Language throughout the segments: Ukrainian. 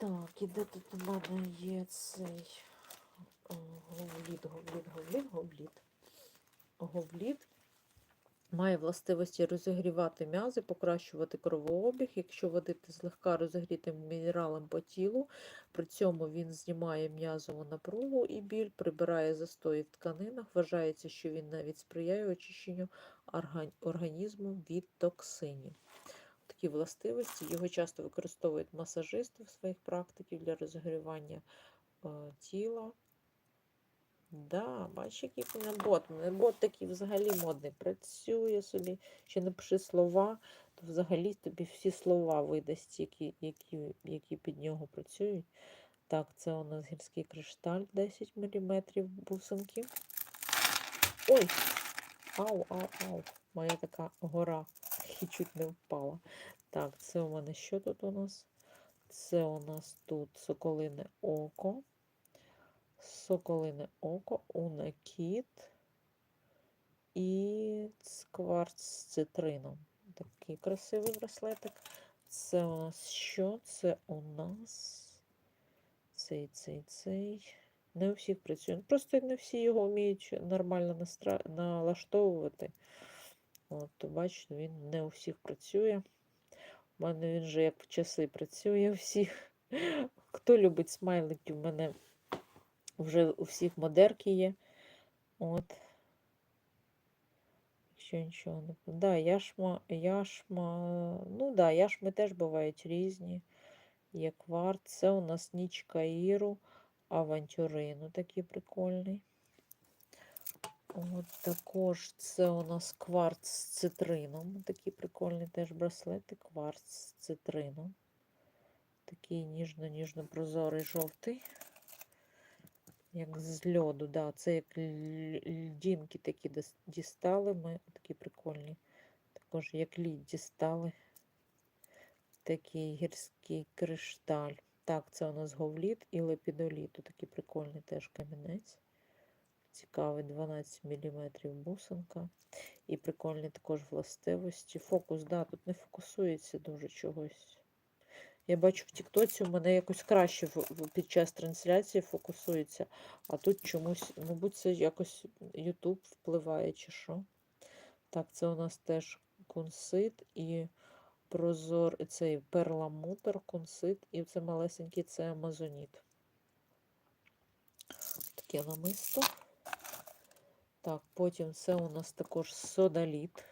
Так, і де тут у мене є цей говліт, говліт, говліт, говліт. Говліт має властивості розігрівати м'язи, покращувати кровообіг, якщо водити злегка розігрітим мінералом по тілу. При цьому він знімає м'язову напругу і біль, прибирає застої в тканинах. Вважається, що він навіть сприяє очищенню організму від токсинів. Такі властивості його часто використовують масажисти в своїх практиках для розігрівання е, тіла. Да, бачиш, який мене бот. Мене бот такий взагалі модний. Працює собі. Ще напиши слова, то взагалі тобі всі слова видасть, які, які, які під нього працюють. Так, це у нас гірський кришталь 10 мм бусинки. Ой! Ау, ау, ау. Моя така гора і чуть не впала. Так, це у мене що тут у нас? Це у нас тут соколине око. Соколине око, унакіт і кварц з цитрином. Такий красивий браслетик. Це у нас що? Це у нас цей, цей, цей. Не у всіх працює. Просто не всі його вміють нормально налаштовувати. От, то бачите, він не у всіх працює. У мене він же як в часи працює у всіх. Хто любить смайлики, в мене вже у всіх модерки є. От. Якщо нічого не Да, яшма, яшма. Ну да, яшми теж бувають різні. Є кварц. Це у нас ніч Каїру, авантюрину такий прикольний. От також це у нас кварц з цитрином. Такий прикольний теж браслети. Кварц з цитрином. Такий ніжно-ніжно-прозорий жовтий. Як з льоду, да. Це як льдінки такі дістали. Ми такі прикольні. Також як лід дістали. Такий гірський кришталь. Так, це у нас говліт і лепідоліт. Такий прикольний теж камінець. Цікавий 12 мм бусинка. І прикольні також властивості. Фокус, да, тут не фокусується дуже чогось. Я бачу в Тіктоці у мене якось краще під час трансляції фокусується, а тут чомусь, мабуть, це якось YouTube впливає чи що. Так, це у нас теж кунсит і прозор, цей перламутр, кунсит, і це малесенький це амазоніт. Таке намисто. Так, потім це у нас також содаліт.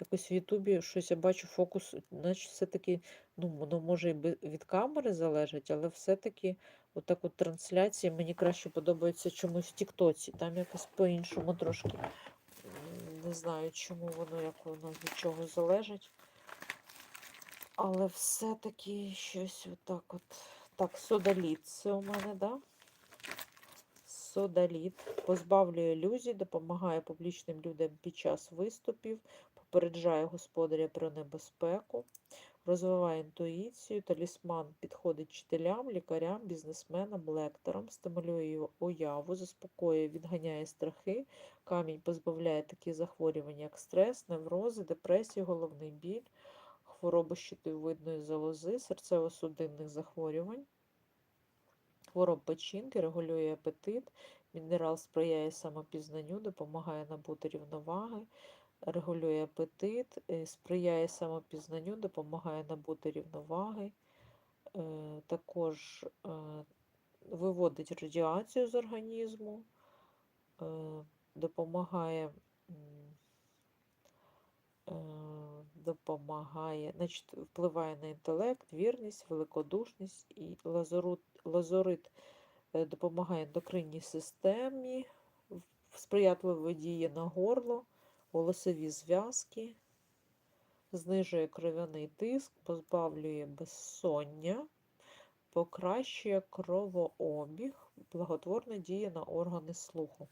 Якось в Ютубі щось я бачу фокус, наче все-таки, ну, воно може і від камери залежить, але все-таки отак от трансляції мені краще подобається чомусь в Тіктоці. Там якось по-іншому трошки. Не знаю, чому воно, як воно від чого залежить. Але все-таки щось отак от. Так, содаліт це у мене, да? Содаліт позбавлює ілюзій, допомагає публічним людям під час виступів, попереджає господаря про небезпеку, розвиває інтуїцію, талісман підходить вчителям, лікарям, бізнесменам, лекторам, стимулює уяву, заспокоює, відганяє страхи. Камінь позбавляє такі захворювання, як стрес, неврози, депресію, головний біль, хвороби щитовидної залози, серцево-судинних захворювань. Хвороб печінки регулює апетит, мінерал сприяє самопізнанню, допомагає набути рівноваги, регулює апетит, е, сприяє самопізнанню, допомагає набути рівноваги, е, також е, виводить радіацію з організму, допомагає. Е, Допомагає, значить, впливає на інтелект, вірність, великодушність і лазорут, лазорит е, допомагає ендокринній системі, сприятливо діє на горло, голосові зв'язки, знижує кров'яний тиск, позбавлює безсоння, покращує кровообіг, благотворно діє на органи слуху.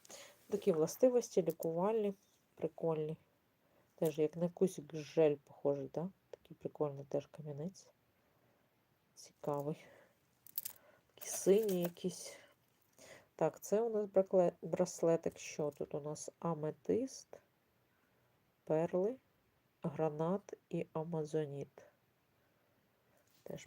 Такі властивості лікувальні, прикольні. Теж як на кусик жель похожий, да? Такий прикольний теж камінець. Цікавий. Такі сині якісь. Так, це у нас браслетик. Що тут у нас? Аметист, перли, гранат і амазоніт. Теж